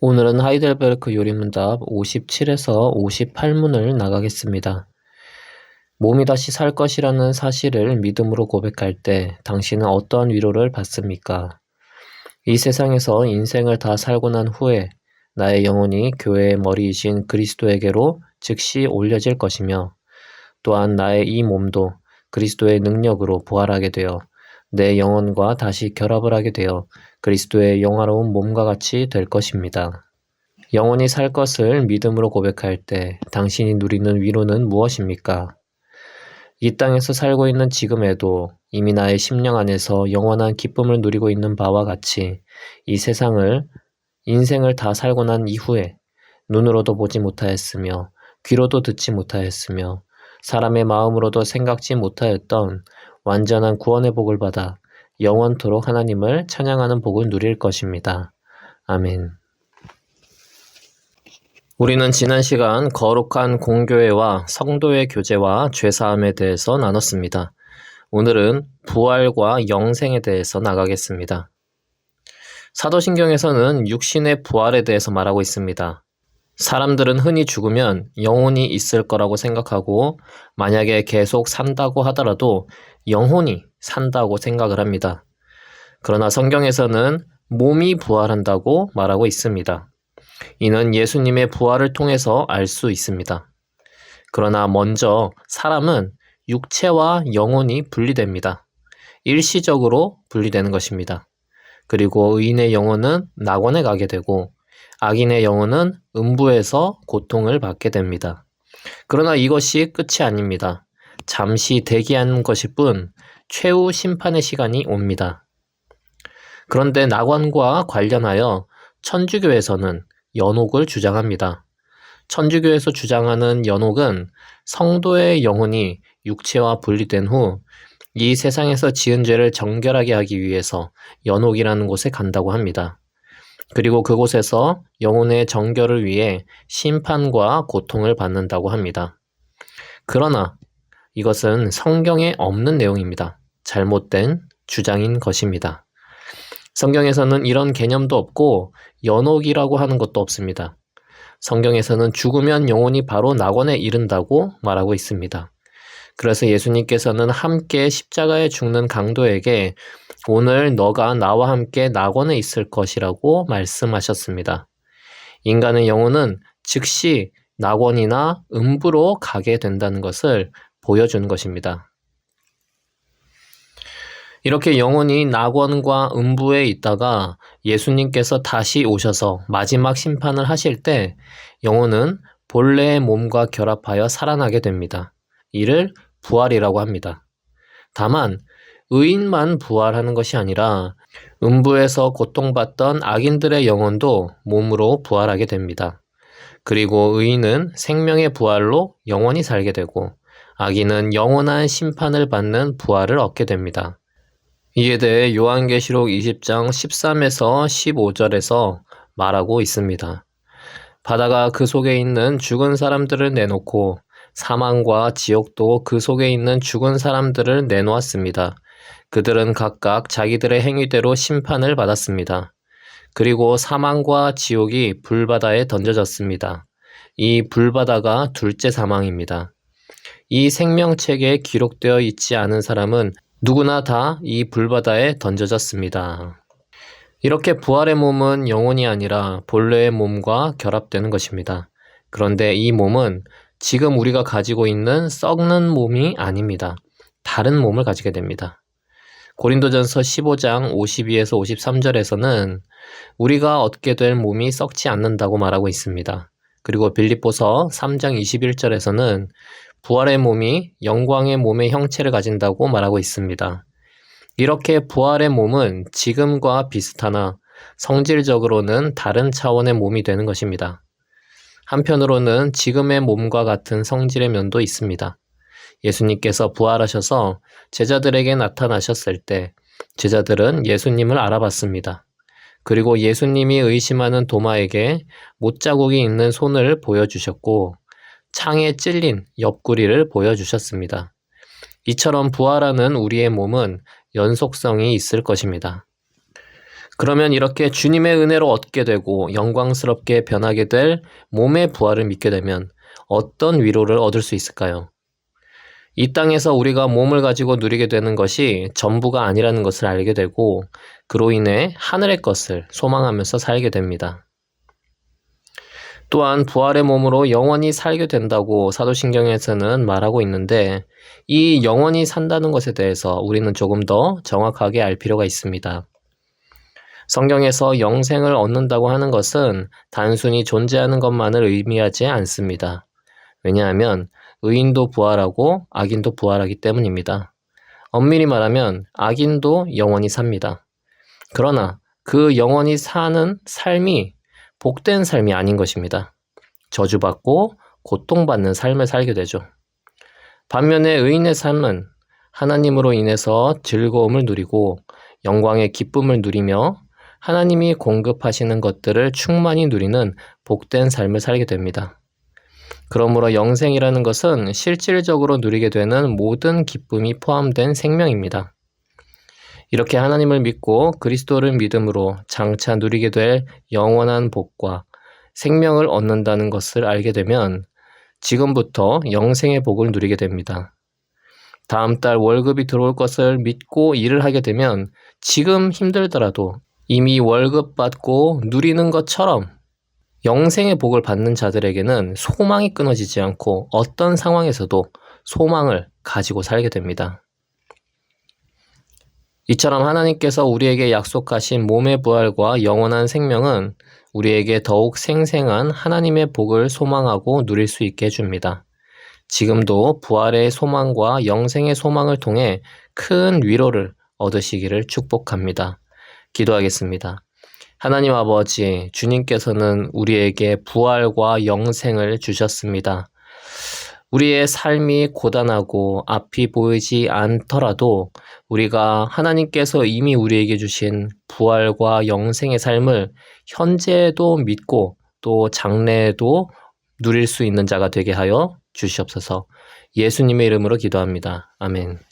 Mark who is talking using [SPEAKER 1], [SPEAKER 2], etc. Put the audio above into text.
[SPEAKER 1] 오늘은 하이델베르크 요리문답 57에서 58문을 나가겠습니다. 몸이 다시 살 것이라는 사실을 믿음으로 고백할 때 당신은 어떠한 위로를 받습니까? 이 세상에서 인생을 다 살고 난 후에 나의 영혼이 교회의 머리이신 그리스도에게로 즉시 올려질 것이며 또한 나의 이 몸도 그리스도의 능력으로 부활하게 되어 내 영혼과 다시 결합을 하게 되어 그리스도의 영화로운 몸과 같이 될 것입니다. 영원히 살 것을 믿음으로 고백할 때 당신이 누리는 위로는 무엇입니까? 이 땅에서 살고 있는 지금에도 이미 나의 심령 안에서 영원한 기쁨을 누리고 있는 바와 같이 이 세상을 인생을 다 살고 난 이후에 눈으로도 보지 못하였으며 귀로도 듣지 못하였으며 사람의 마음으로도 생각지 못하였던 완전한 구원의 복을 받아 영원토록 하나님을 찬양하는 복을 누릴 것입니다. 아멘. 우리는 지난 시간 거룩한 공교회와 성도의 교제와 죄사함에 대해서 나눴습니다. 오늘은 부활과 영생에 대해서 나가겠습니다. 사도신경에서는 육신의 부활에 대해서 말하고 있습니다. 사람들은 흔히 죽으면 영혼이 있을 거라고 생각하고 만약에 계속 산다고 하더라도 영혼이 산다고 생각을 합니다. 그러나 성경에서는 몸이 부활한다고 말하고 있습니다. 이는 예수님의 부활을 통해서 알 수 있습니다. 그러나 먼저 사람은 육체와 영혼이 분리됩니다. 일시적으로 분리되는 것입니다. 그리고 의인의 영혼은 낙원에 가게 되고 악인의 영혼은 음부에서 고통을 받게 됩니다. 그러나 이것이 끝이 아닙니다. 잠시 대기하는 것일 뿐 최후 심판의 시간이 옵니다. 그런데 낙원과 관련하여 천주교에서는 연옥을 주장합니다. 천주교에서 주장하는 연옥은 성도의 영혼이 육체와 분리된 후 이 세상에서 지은 죄를 정결하게 하기 위해서 연옥이라는 곳에 간다고 합니다. 그리고 그곳에서 영혼의 정결을 위해 심판과 고통을 받는다고 합니다. 그러나 이것은 성경에 없는 내용입니다. 잘못된 주장인 것입니다. 성경에서는 이런 개념도 없고 연옥이라고 하는 것도 없습니다. 성경에서는 죽으면 영혼이 바로 낙원에 이른다고 말하고 있습니다. 그래서 예수님께서는 함께 십자가에 죽는 강도에게 오늘 너가 나와 함께 낙원에 있을 것이라고 말씀하셨습니다. 인간의 영혼은 즉시 낙원이나 음부로 가게 된다는 것을 보여주는 것입니다. 이렇게 영혼이 낙원과 음부에 있다가 예수님께서 다시 오셔서 마지막 심판을 하실 때 영혼은 본래의 몸과 결합하여 살아나게 됩니다. 이를 부활이라고 합니다. 다만 의인만 부활하는 것이 아니라 음부에서 고통받던 악인들의 영혼도 몸으로 부활하게 됩니다. 그리고 의인은 생명의 부활로 영원히 살게 되고 악인은 영원한 심판을 받는 부활을 얻게 됩니다. 이에 대해 요한계시록 20장 13에서 15절에서 말하고 있습니다. 바다가 그 속에 있는 죽은 사람들을 내놓고 사망과 지옥도 그 속에 있는 죽은 사람들을 내놓았습니다. 그들은 각각 자기들의 행위대로 심판을 받았습니다. 그리고 사망과 지옥이 불바다에 던져졌습니다. 이 불바다가 둘째 사망입니다. 이 생명책에 기록되어 있지 않은 사람은 누구나 다 이 불바다에 던져졌습니다. 이렇게 부활의 몸은 영혼이 아니라 본래의 몸과 결합되는 것입니다. 그런데 이 몸은 지금 우리가 가지고 있는 썩는 몸이 아닙니다. 다른 몸을 가지게 됩니다. 고린도전서 15장 52에서 53절에서는 우리가 얻게 될 몸이 썩지 않는다고 말하고 있습니다. 그리고 빌립보서 3장 21절에서는 부활의 몸이 영광의 몸의 형체를 가진다고 말하고 있습니다. 이렇게 부활의 몸은 지금과 비슷하나 성질적으로는 다른 차원의 몸이 되는 것입니다. 한편으로는 지금의 몸과 같은 성질의 면도 있습니다. 예수님께서 부활하셔서 제자들에게 나타나셨을 때 제자들은 예수님을 알아봤습니다. 그리고 예수님이 의심하는 도마에게 못자국이 있는 손을 보여주셨고 창에 찔린 옆구리를 보여주셨습니다. 이처럼 부활하는 우리의 몸은 연속성이 있을 것입니다. 그러면 이렇게 주님의 은혜로 얻게 되고 영광스럽게 변하게 될 몸의 부활을 믿게 되면 어떤 위로를 얻을 수 있을까요? 이 땅에서 우리가 몸을 가지고 누리게 되는 것이 전부가 아니라는 것을 알게 되고 그로 인해 하늘의 것을 소망하면서 살게 됩니다. 또한 부활의 몸으로 영원히 살게 된다고 사도신경에서는 말하고 있는데 이 영원히 산다는 것에 대해서 우리는 조금 더 정확하게 알 필요가 있습니다. 성경에서 영생을 얻는다고 하는 것은 단순히 존재하는 것만을 의미하지 않습니다. 왜냐하면 의인도 부활하고 악인도 부활하기 때문입니다. 엄밀히 말하면 악인도 영원히 삽니다. 그러나 그 영원히 사는 삶이 복된 삶이 아닌 것입니다. 저주받고 고통받는 삶을 살게 되죠. 반면에 의인의 삶은 하나님으로 인해서 즐거움을 누리고 영광의 기쁨을 누리며 하나님이 공급하시는 것들을 충만히 누리는 복된 삶을 살게 됩니다. 그러므로 영생이라는 것은 실질적으로 누리게 되는 모든 기쁨이 포함된 생명입니다. 이렇게 하나님을 믿고 그리스도를 믿음으로 장차 누리게 될 영원한 복과 생명을 얻는다는 것을 알게 되면 지금부터 영생의 복을 누리게 됩니다. 다음 달 월급이 들어올 것을 믿고 일을 하게 되면 지금 힘들더라도 이미 월급 받고 누리는 것처럼 영생의 복을 받는 자들에게는 소망이 끊어지지 않고 어떤 상황에서도 소망을 가지고 살게 됩니다. 이처럼 하나님께서 우리에게 약속하신 몸의 부활과 영원한 생명은 우리에게 더욱 생생한 하나님의 복을 소망하고 누릴 수 있게 해줍니다. 지금도 부활의 소망과 영생의 소망을 통해 큰 위로를 얻으시기를 축복합니다. 기도하겠습니다. 하나님 아버지, 주님께서는 우리에게 부활과 영생을 주셨습니다. 우리의 삶이 고단하고 앞이 보이지 않더라도 우리가 하나님께서 이미 우리에게 주신 부활과 영생의 삶을 현재에도 믿고 또 장래에도 누릴 수 있는 자가 되게 하여 주시옵소서 예수님의 이름으로 기도합니다. 아멘.